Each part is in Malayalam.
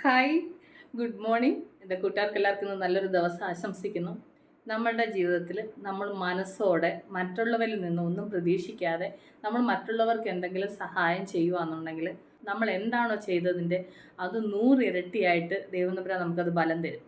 ഹായ് ഗുഡ് മോർണിംഗ് എന്റെ കൂട്ടുകാർക്ക് എല്ലാവർക്കും നല്ലൊരു ദിവസം ആശംസിക്കുന്നു. നമ്മളുടെ ജീവിതത്തിൽ നമ്മൾ മനസ്സോടെ മറ്റുള്ളവരിൽ നിന്ന് ഒന്നും പ്രതീക്ഷിക്കാതെ നമ്മൾ മറ്റുള്ളവർക്ക് എന്തെങ്കിലും സഹായം ചെയ്യുകയാണെന്നുണ്ടെങ്കിൽ നമ്മൾ എന്താണോ ചെയ്തതിന്റെ അത് നൂറിരട്ടിയായിട്ട് ദൈവം നമുക്കത് ബലം തരും.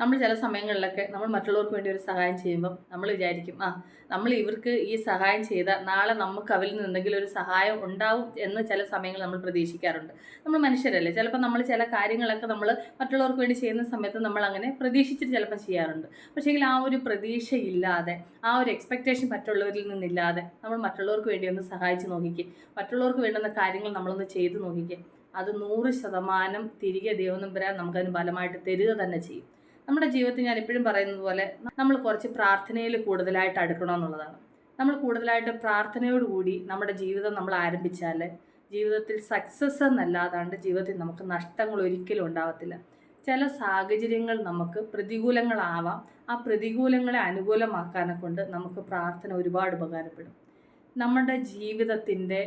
നമ്മൾ ചില സമയങ്ങളിലൊക്കെ നമ്മൾ മറ്റുള്ളവർക്ക് വേണ്ടി ഒരു സഹായം ചെയ്യുമ്പോൾ നമ്മൾ വിചാരിക്കും ആ നമ്മൾ ഇവർക്ക് ഈ സഹായം ചെയ്താൽ നാളെ നമുക്ക് അവരിൽ നിന്ന് എന്തെങ്കിലും ഒരു സഹായം ഉണ്ടാവും എന്ന് ചില സമയങ്ങളിൽ നമ്മൾ പ്രതീക്ഷിക്കാറുണ്ട്. നമ്മൾ മനുഷ്യരല്ലേ ചിലപ്പോൾ നമ്മൾ ചില കാര്യങ്ങളൊക്കെ നമ്മൾ മറ്റുള്ളവർക്ക് വേണ്ടി ചെയ്യുന്ന സമയത്ത് നമ്മൾ അങ്ങനെ പ്രതീക്ഷിച്ചിട്ട് ചിലപ്പോൾ ചെയ്യാറുണ്ട്. പക്ഷേങ്കിൽ ആ ഒരു പ്രതീക്ഷയില്ലാതെ ആ ഒരു എക്സ്പെക്റ്റേഷൻ മറ്റുള്ളവരിൽ നിന്നില്ലാതെ നമ്മൾ മറ്റുള്ളവർക്ക് വേണ്ടി ഒന്ന് സഹായിച്ച് നോക്കിക്കുക മറ്റുള്ളവർക്ക് വേണ്ടുന്ന കാര്യങ്ങൾ നമ്മളൊന്ന് ചെയ്തു നോക്കിക്കുക അത് നൂറ് ശതമാനം തിരികെ ദൈവം വരാൻ നമുക്കതിന് ബലമായിട്ട് തരിക തന്നെ ചെയ്യും. നമ്മുടെ ജീവിതത്തിൽ ഞാൻ എപ്പോഴും പറയുന്നത് പോലെ നമ്മൾ കുറച്ച് പ്രാർത്ഥനയിൽ കൂടുതലായിട്ട് അടുക്കണമെന്നുള്ളതാണ് നമ്മൾ കൂടുതലായിട്ട് പ്രാർത്ഥനയോടുകൂടി നമ്മുടെ ജീവിതം നമ്മൾ ആരംഭിച്ചാൽ ജീവിതത്തിൽ സക്സസ് എന്നല്ലാതാണ്ട് ജീവിതത്തിൽ നമുക്ക് നഷ്ടങ്ങൾ ഒരിക്കലും ഉണ്ടാവത്തില്ല. ചില സാഹചര്യങ്ങൾ നമുക്ക് പ്രതികൂലങ്ങളാവാം. ആ പ്രതികൂലങ്ങളെ അനുകൂലമാക്കാനെ കൊണ്ട് നമുക്ക് പ്രാർത്ഥന ഒരുപാട് ഉപകാരപ്പെടും. നമ്മുടെ ജീവിതത്തിന്റെ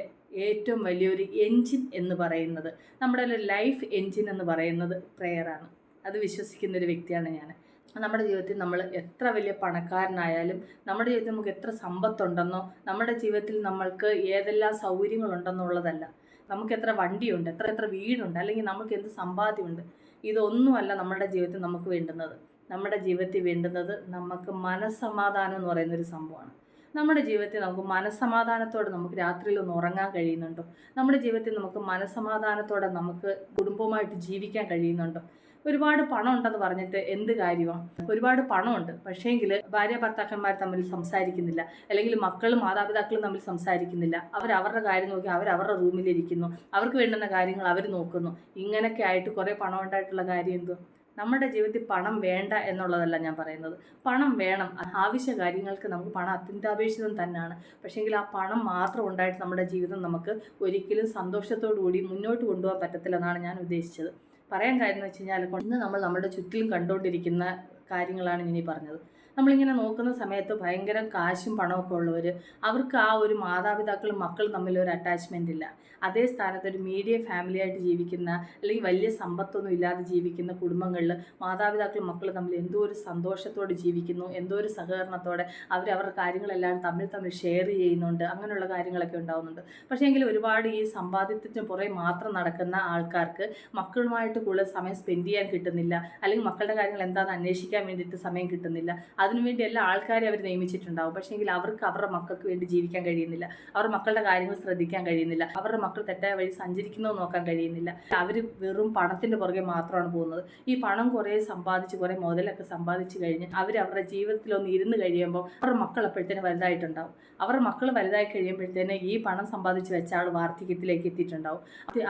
ഏറ്റവും വലിയൊരു എൻജിൻ എന്ന് പറയുന്നത് നമ്മുടെ ലൈഫ് എൻജിൻ എന്ന് പറയുന്നത് പ്രെയറാണ് അത് വിശ്വസിക്കുന്ന ഒരു വ്യക്തിയാണ് ഞാൻ. നമ്മുടെ ജീവിതത്തിൽ നമ്മൾ എത്ര വലിയ പണക്കാരനായാലും നമ്മുടെ ജീവിതത്തിൽ നമുക്ക് എത്ര സമ്പത്തുണ്ടെന്നോ നമ്മുടെ ജീവിതത്തിൽ നമ്മൾക്ക് ഏതെല്ലാം സൗകര്യങ്ങളുണ്ടെന്നുള്ളതല്ല. നമുക്ക് എത്ര വണ്ടിയുണ്ട് എത്ര എത്ര വീടുണ്ട് അല്ലെങ്കിൽ നമുക്ക് എന്ത് സമ്പാദ്യമുണ്ട്. ഇതൊന്നുമല്ല നമ്മുടെ ജീവിതത്തിൽ നമുക്ക് വേണ്ടുന്നത്. നമ്മുടെ ജീവിതത്തിൽ വേണ്ടുന്നത് നമുക്ക് മനസ്സമാധാനം എന്ന് പറയുന്ന ഒരു സംഭവമാണ്. നമ്മുടെ ജീവിതത്തിൽ നമുക്ക് മനസ്സമാധാനത്തോടെ നമുക്ക് രാത്രിയിൽ ഒന്ന് ഉറങ്ങാൻ കഴിയുന്നുണ്ടോ? നമ്മുടെ ജീവിതത്തിൽ നമുക്ക് മനസ്സമാധാനത്തോടെ നമുക്ക് കുടുംബവുമായിട്ട് ജീവിക്കാൻ കഴിയുന്നുണ്ടോ? ഒരുപാട് പണം ഉണ്ടെന്ന് പറഞ്ഞിട്ട് എന്ത് കാര്യമാണ് ഒരുപാട് പണമുണ്ട്. പക്ഷേങ്കിൽ ഭാര്യ ഭർത്താക്കന്മാർ തമ്മിൽ സംസാരിക്കുന്നില്ല. അല്ലെങ്കിൽ മക്കളും മാതാപിതാക്കളും തമ്മിൽ സംസാരിക്കുന്നില്ല. അവർ അവരുടെ കാര്യം നോക്കി അവർ അവരുടെ റൂമിലിരിക്കുന്നു. അവർക്ക് വേണ്ടുന്ന കാര്യങ്ങൾ അവർ നോക്കുന്നു. ഇങ്ങനെയൊക്കെ ആയിട്ട് കുറേ പണം ഉണ്ടായിട്ടുള്ള കാര്യം എന്തോ നമ്മുടെ ജീവിതത്തിൽ പണം വേണ്ട എന്നുള്ളതല്ല ഞാൻ പറയുന്നത്. പണം വേണം. ആവശ്യ കാര്യങ്ങൾക്ക് നമുക്ക് പണം അത്യന്താപേക്ഷിതം തന്നെയാണ് പക്ഷേങ്കിൽ ആ പണം മാത്രം ഉണ്ടായിട്ട് നമ്മുടെ ജീവിതം നമുക്ക് ഒരിക്കലും സന്തോഷത്തോടു കൂടി മുന്നോട്ട് കൊണ്ടുപോകാൻ പറ്റത്തില്ലെന്നാണ് ഞാൻ ഉദ്ദേശിച്ചത്. പറയാൻ കാര്യം എന്ന് വെച്ച് കഴിഞ്ഞാൽ ഇന്ന് നമ്മൾ നമ്മുടെ ചുറ്റിലും കണ്ടുകൊണ്ടിരിക്കുന്ന കാര്യങ്ങളാണ് ഇനി പറഞ്ഞത്. നമ്മളിങ്ങനെ നോക്കുന്ന സമയത്ത് ഭയങ്കര കാശും പണമൊക്കെ ഉള്ളവർ അവർക്ക് ആ ഒരു മാതാപിതാക്കളും മക്കളും തമ്മിൽ ഒരു അറ്റാച്ച്മെന്റ് ഇല്ല. അതേ സ്ഥാനത്ത് ഒരു മീഡിയ ഫാമിലി ആയിട്ട് ജീവിക്കുന്ന അല്ലെങ്കിൽ വലിയ സമ്പത്തൊന്നും ഇല്ലാതെ ജീവിക്കുന്ന കുടുംബങ്ങളിൽ മാതാപിതാക്കളും മക്കളും തമ്മിൽ എന്തോ ഒരു സന്തോഷത്തോടെ ജീവിക്കുന്നു എന്തോ ഒരു സഹകരണത്തോടെ അവർ അവരുടെ കാര്യങ്ങളെല്ലാം തമ്മിൽ തമ്മിൽ ഷെയർ ചെയ്യുന്നുണ്ട് അങ്ങനെയുള്ള കാര്യങ്ങളൊക്കെ ഉണ്ടാകുന്നുണ്ട് പക്ഷേ എങ്കിൽ ഒരുപാട് ഈ സമ്പാദ്യത്തിന് പുറകെ മാത്രം നടക്കുന്ന ആൾക്കാർക്ക് മക്കളുമായിട്ട് കൂടുതൽ സമയം സ്പെൻഡ് ചെയ്യാൻ കിട്ടുന്നില്ല. അല്ലെങ്കിൽ മക്കളുടെ കാര്യങ്ങൾ എന്താണെന്ന് അന്വേഷിക്കാൻ വേണ്ടിയിട്ട് സമയം കിട്ടുന്നില്ല. അതിനുവേണ്ടി എല്ലാ ആൾക്കാരെ അവർ നിയമിച്ചിട്ടുണ്ടാവും. പക്ഷേ എങ്കിൽ അവർക്ക് അവരുടെ മക്കൾക്ക് വേണ്ടി ജീവിക്കാൻ കഴിയുന്നില്ല. അവരുടെ മക്കളുടെ കാര്യങ്ങൾ ശ്രദ്ധിക്കാൻ കഴിയുന്നില്ല. അവരുടെ മക്കൾ തെറ്റായ വഴി സഞ്ചരിക്കുന്നത് നോക്കാൻ കഴിയുന്നില്ല. അവർ വെറും പണത്തിന്റെ പുറകെ മാത്രമാണ് പോകുന്നത്. ഈ പണം കുറേ സമ്പാദിച്ച് കുറേ മുതലൊക്കെ സമ്പാദിച്ചു കഴിഞ്ഞ് അവർ അവരുടെ ജീവിതത്തിൽ ഒന്ന് ഇരുന്ന് കഴിയുമ്പോൾ അവരുടെ മക്കൾ അപ്പോഴത്തേന് വലുതായിട്ടുണ്ടാവും. അവരുടെ മക്കൾ വലുതായി കഴിയുമ്പോഴത്തേന് ഈ പണം സമ്പാദിച്ച് വെച്ച ആൾ വാർദ്ധക്യത്തിലേക്ക് എത്തിയിട്ടുണ്ടാവും.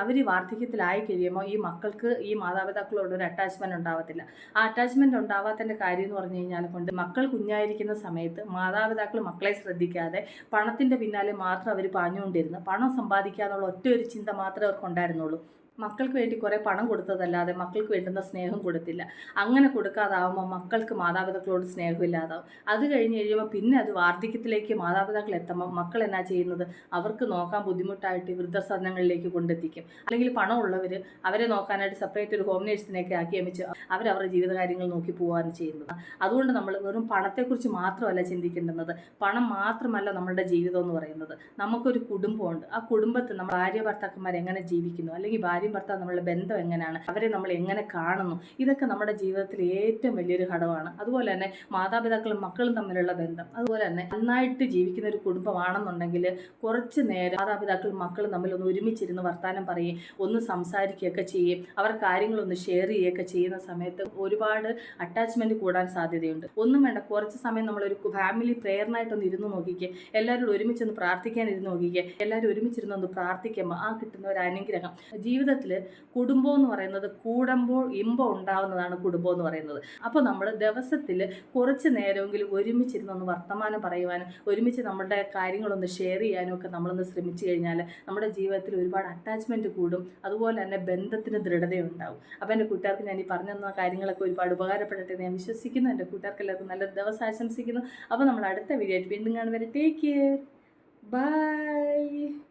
അവർ വാർദ്ധക്യത്തിലായി കഴിയുമ്പോൾ ഈ മക്കൾക്ക് ഈ മാതാപിതാക്കളോട് ഒരു അറ്റാച്ച്മെന്റ് ഉണ്ടാവത്തില്ല. ആ അറ്റാച്ച്മെന്റ് ഉണ്ടാവാത്തതിന്റെ കാര്യം എന്ന് പറഞ്ഞു കഴിഞ്ഞാൽ കൊണ്ട് മക്കൾ കുഞ്ഞായിരിക്കുന്ന സമയത്ത് മാതാപിതാക്കൾ മക്കളെ ശ്രദ്ധിക്കാതെ പണത്തിന്റെ പിന്നാലെ മാത്രം അവർ പാഞ്ഞുകൊണ്ടിരുന്നു പണം സമ്പാദിക്കാന്നുള്ള ഒറ്റ ഒരു ചിന്ത മാത്രമേ അവർക്ക് ഉണ്ടായിരുന്നുള്ളൂ മക്കൾക്ക് വേണ്ടി കുറേ പണം കൊടുത്തതല്ലാതെ മക്കൾക്ക് വേണ്ടുന്ന സ്നേഹം കൊടുത്തില്ല. അങ്ങനെ കൊടുക്കാതാവുമ്പോൾ മക്കൾക്ക് മാതാപിതാക്കളോട് സ്നേഹമില്ലാതാവും. അത് കഴിഞ്ഞ് കഴിയുമ്പോൾ പിന്നെ അത് വാർദ്ധക്യത്തിലേക്ക് മാതാപിതാക്കൾ എത്തുമ്പോൾ മക്കൾ എന്നാ ചെയ്യുന്നത്? അവർക്ക് നോക്കാൻ ബുദ്ധിമുട്ടായിട്ട് വൃദ്ധസദനങ്ങളിലേക്ക് കൊണ്ടെത്തിക്കും. അല്ലെങ്കിൽ പണമുള്ളവർ അവരെ നോക്കാനായിട്ട് സെപ്പറേറ്റ് ഒരു ഹോം നേഴ്സിനെയൊക്കെ ആക്കി അമിച്ച് അവരവരുടെ ജീവിതകാര്യങ്ങൾ നോക്കി പോകാൻ ചെയ്യുന്നത്. അതുകൊണ്ട് നമ്മൾ വെറും പണത്തെക്കുറിച്ച് മാത്രമല്ല ചിന്തിക്കേണ്ടുന്നത്. പണം മാത്രമല്ല നമ്മളുടെ ജീവിതം എന്ന് പറയുന്നത്. നമുക്കൊരു കുടുംബമുണ്ട്. ആ കുടുംബത്തിൽ നമ്മൾ ഭാര്യ ഭർത്താക്കന്മാർ എങ്ങനെ ജീവിക്കുന്നു? അല്ലെങ്കിൽ ഭാര്യ ഭാര്യയും ഭർത്താവ് നമ്മളുടെ ബന്ധം എങ്ങനെയാണ്? അവരെ നമ്മൾ എങ്ങനെ കാണുന്നു? ഇതൊക്കെ നമ്മുടെ ജീവിതത്തിൽ ഏറ്റവും വലിയൊരു ഘടകമാണ്. അതുപോലെ തന്നെ മാതാപിതാക്കളും മക്കളും തമ്മിലുള്ള ബന്ധം. അതുപോലെ തന്നെ നന്നായിട്ട് ജീവിക്കുന്ന ഒരു കുടുംബമാണെന്നുണ്ടെങ്കിൽ കുറച്ച് നേരം മാതാപിതാക്കളും മക്കളും തമ്മിൽ ഒന്ന് ഒരുമിച്ചിരുന്ന് വർത്തമാനം പറയുകയും ഒന്ന് സംസാരിക്കുകയൊക്കെ ചെയ്യും അവർ കാര്യങ്ങളൊന്ന് ഷെയർ ചെയ്യുകയൊക്കെ ചെയ്യുന്ന സമയത്ത് ഒരുപാട് അറ്റാച്ച്മെന്റ് കൂടാൻ സാധ്യതയുണ്ട്. ഒന്നും വേണ്ട കുറച്ച് സമയം നമ്മളൊരു ഫാമിലി പ്രേയറിനായിട്ടൊന്ന് ഇരുന്ന് നോക്കിക്കുക എല്ലാവരും ഒരുമിച്ചൊന്ന് പ്രാർത്ഥിക്കാൻ ഇരുന്ന് നോക്കിക്കുക എല്ലാവരും ഒരുമിച്ചിരുന്ന് ഒന്ന് പ്രാർത്ഥിക്കുമ്പോൾ ആ കിട്ടുന്ന ഒരു അനുഗ്രഹം. ജീവിത ജീവിതത്തിൽ കുടുംബം എന്ന് പറയുന്നത് കൂടുമ്പോൾ ഇമ്പം ഉണ്ടാവുന്നതാണ് കുടുംബം എന്ന് പറയുന്നത്. അപ്പോൾ നമ്മൾ ദിവസത്തിൽ കുറച്ച് നേരമെങ്കിലും ഒരുമിച്ചിരുന്ന് ഒന്ന് വർത്തമാനം പറയുവാനും ഒരുമിച്ച് നമ്മുടെ കാര്യങ്ങളൊന്ന് ഷെയർ ചെയ്യാനും ഒക്കെ നമ്മളൊന്ന് ശ്രമിച്ചു കഴിഞ്ഞാൽ നമ്മുടെ ജീവിതത്തിൽ ഒരുപാട് അറ്റാച്ച്മെന്റ് കൂടും. അതുപോലെ തന്നെ ബന്ധത്തിന് ദൃഢതയുണ്ടാവും അപ്പോൾ എന്റെ കൂട്ടുകാർക്ക് ഞാൻ ഈ പറഞ്ഞു തന്ന കാര്യങ്ങളൊക്കെ ഒരുപാട് ഉപകാരപ്പെടട്ടെ ഞാൻ വിശ്വസിക്കുന്നു. എന്റെ കൂട്ടുകാർക്ക് എല്ലാവർക്കും നല്ല ദിവസം ആശംസിക്കുന്നു. അപ്പോൾ നമ്മൾ അടുത്ത വീഡിയോ ആയിട്ട് വീണ്ടും കാണുവരെ ടേക്ക് കെയർ ബൈ